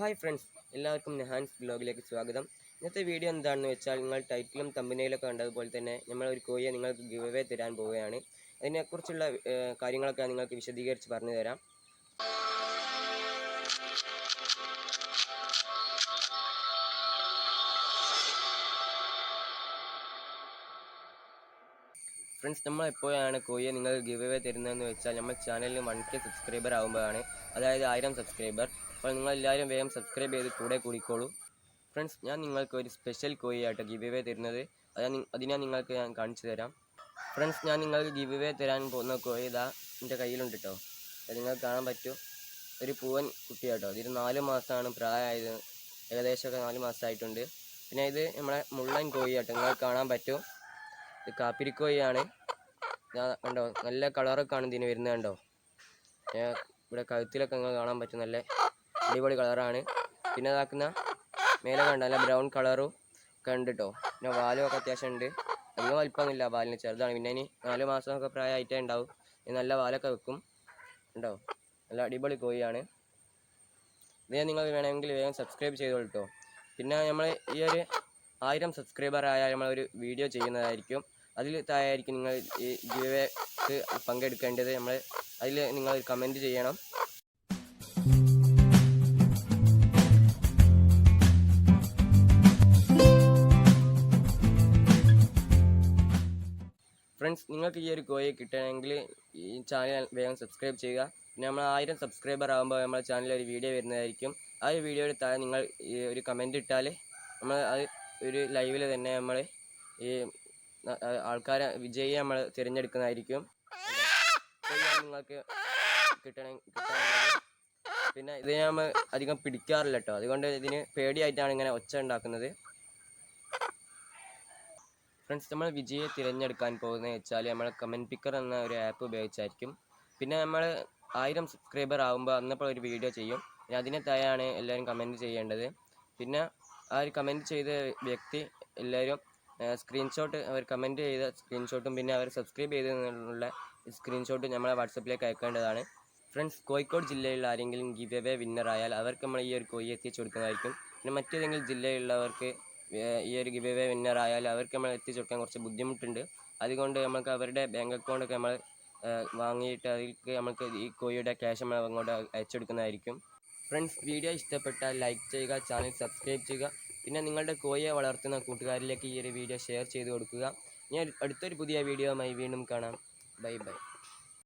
Hi friends എല്ലാവർക്കും നെഹാൻസ് ബ്ലോഗിലേക്ക് സ്വാഗതം. ഇന്നത്തെ വീഡിയോ എന്താണെന്ന് വെച്ചാൽ നിങ്ങൾ ടൈറ്റിലും തമ്പനയിലൊക്കെ കണ്ടതുപോലെ തന്നെ നമ്മൾ ഒരു കോഴിയെ നിങ്ങൾക്ക് ഗിവ് അവേ തരാൻ പോവുകയാണ്. അതിനെക്കുറിച്ചുള്ള കാര്യങ്ങളൊക്കെ നിങ്ങൾക്ക് വിശദീകരിച്ച് പറഞ്ഞു തരാം. ഫ്രണ്ട്സ് നമ്മൾ എപ്പോഴാണ് കോഴിയെ നിങ്ങൾക്ക് ഗിവ് അവേ തരുന്നതെന്ന് വെച്ചാൽ നമ്മൾ ചാനലിൽ വൺ കെ സബ്സ്ക്രൈബർ ആകുമ്പോഴാണ് അതായത് ആയിരം സബ്സ്ക്രൈബർ. അപ്പോൾ നിങ്ങൾ എല്ലാവരും വേഗം സബ്സ്ക്രൈബ് ചെയ്ത് കൂടെ കൂടിക്കോളൂ. ഫ്രണ്ട്സ് ഞാൻ നിങ്ങൾക്ക് ഒരു സ്പെഷ്യൽ കോയി ആയിട്ട് ഗിവ് എവേ തരുന്നത്. അത് നിങ്ങൾക്ക് ഞാൻ കാണിച്ചു തരാം. ഫ്രണ്ട്സ് ഞാൻ നിങ്ങൾക്ക് ഗിവ് എവേ തരാൻ പോകുന്ന കോയി ഇതാ എന്റെ കയ്യിലുണ്ട് കേട്ടോ അത് നിങ്ങൾക്ക് കാണാൻ പറ്റും. ഒരു പൂവൻ കുട്ടിയാട്ടോ. ഇതിന് നാല് മാസമാണ് പ്രായമായത്. ഏകദേശമൊക്കെ നാല് മാസമായിട്ടുണ്ട് പിന്നെ ഇത് നമ്മളെ മുള്ളൻ കോയിയാട്ടോ നിങ്ങൾക്ക് കാണാൻ പറ്റും. ഇത് കാപ്പിരിക്കോഴിയാണ് ഞാൻ കണ്ടോ? നല്ല കളറൊക്കെ ആണ് ഇതിന് വരുന്നത് കണ്ടോ? ഇവിടെ കഴുത്തിലൊക്കെ നിങ്ങൾ കാണാൻ പറ്റും. നല്ല അടിപൊളി കളറാണ്. പിന്നെ ഇതാക്കുന്ന മേലെ കണ്ട നല്ല ബ്രൗൺ കളറും ഒക്കെ ഉണ്ട് കേട്ടോ പിന്നെ വാലും ഒക്കെ അത്യാവശ്യം ഉണ്ട്. അധികം വലിപ്പമൊന്നുമില്ല വാലിന് ചെറുതാണ്. പിന്നെ ഇനി നാല് മാസമൊക്കെ പ്രായമായിട്ടേ ഉണ്ടാവും. നല്ല വാലൊക്കെ വെക്കും. ഉണ്ടോ? നല്ല അടിപൊളി കോഴിയാണ്. ഇതേ നിങ്ങൾ വേണമെങ്കിൽ വേഗം സബ്സ്ക്രൈബ് ചെയ്തോളൂ പിന്നെ നമ്മൾ ഈ ഒരു ആയിരം സബ്സ്ക്രൈബർ ആയാൽ നമ്മൾ ഒരു വീഡിയോ ചെയ്യുന്നതായിരിക്കും. അതിൽ താഴെയായിരിക്കും നിങ്ങൾ ഈ ഗിവേക്ക് പങ്കെടുക്കേണ്ടത്. നമ്മൾ അതിൽ നിങ്ങൾ കമന്റ് ചെയ്യണം. ഫ്രണ്ട്സ് നിങ്ങൾക്ക് ഈ ഒരു കോയെ കിട്ടണമെങ്കിൽ ഈ ചാനൽ വേഗം സബ്സ്ക്രൈബ് ചെയ്യുക. പിന്നെ നമ്മൾ ആയിരം സബ്സ്ക്രൈബർ ആകുമ്പോൾ നമ്മുടെ ചാനലിൽ ഒരു വീഡിയോ വരുന്നതായിരിക്കും. ആ ഒരു വീഡിയോയുടെ താഴെ നിങ്ങൾ ഒരു കമന്റ് ഇട്ടാൽ നമ്മൾ അത് ഒരു ലൈവിൽ തന്നെ നമ്മൾ ഈ ആൾക്കാരെ വിജയി നമ്മൾ തിരഞ്ഞെടുക്കുന്നതായിരിക്കും. നിങ്ങൾക്ക് കിട്ടണം കിട്ടാനുള്ളത്. പിന്നെ ഇത് നമ്മൾ അധികം പിടിക്കാറില്ല കേട്ടോ അതുകൊണ്ട് ഇതിന് പേടിയായിട്ടാണ് ഇങ്ങനെ ഒച്ച ഉണ്ടാക്കുന്നത്. ഫ്രണ്ട്സ് നമ്മൾ വിജയെ തിരഞ്ഞെടുക്കാൻ പോകുന്നത് വെച്ചാൽ നമ്മൾ കമന്റ് പിക്കർ എന്ന ഒരു ആപ്പ് ഉപയോഗിച്ചായിരിക്കും. പിന്നെ നമ്മൾ ആയിരം സബ്സ്ക്രൈബർ ആകുമ്പോൾ അന്നപ്പോൾ ഒരു വീഡിയോ ചെയ്യും. അതിനെ തായാണ് എല്ലാവരും കമന്റ് ചെയ്യേണ്ടത്. പിന്നെ ആ ഒരു കമന്റ് ചെയ്ത വ്യക്തി എല്ലാവരും സ്ക്രീൻഷോട്ട് അവർ കമന്റ് ചെയ്ത സ്ക്രീൻഷോട്ടും പിന്നെ അവർ സബ്സ്ക്രൈബ് ചെയ്തതിനുള്ള സ്ക്രീൻഷോട്ടും നമ്മളെ വാട്സപ്പിലേക്ക് അയക്കേണ്ടതാണ്. ഫ്രണ്ട്സ് കോഴിക്കോട് ജില്ലയിലുള്ള ആരെങ്കിലും ഗിവ് എവേ വിന്നർ ആയാൽ അവർക്ക് നമ്മൾ ഈ ഒരു കോഴി എത്തിച്ചു കൊടുക്കുന്നതായിരിക്കും. പിന്നെ മറ്റേതെങ്കിലും ജില്ലയിലുള്ളവർക്ക് ഈ ഒരു ഗിവ് എവേ വിന്നർ ആയാൽ അവർക്ക് നമ്മൾ എത്തിച്ചു കൊടുക്കാൻ കുറച്ച് ബുദ്ധിമുട്ടുണ്ട്. അതുകൊണ്ട് നമുക്ക് അവരുടെ ബാങ്ക് അക്കൗണ്ട് ഒക്കെ നമ്മൾ വാങ്ങിയിട്ട് അതിലേക്ക് നമുക്ക് ഈ കോഴിയുടെ ക്യാഷ് നമ്മൾ അങ്ങോട്ട് അയച്ചു കൊടുക്കുന്നതായിരിക്കും ഫ്രണ്ട്സ് വീഡിയോ ഇഷ്ടപ്പെട്ടാൽ ലൈക്ക് ചെയ്യുക ചാനൽ സബ്സ്ക്രൈബ് ചെയ്യുക. പിന്നെ നിങ്ങളുടെ കോഴിയെ വളർത്തുന്ന കൂട്ടുകാരിലേക്ക് ഈ ഒരു വീഡിയോ ഷെയർ ചെയ്ത് കൊടുക്കുക. ഞാൻ അടുത്തൊരു പുതിയ വീഡിയോയുമായി വീണ്ടും കാണാം. Bye bye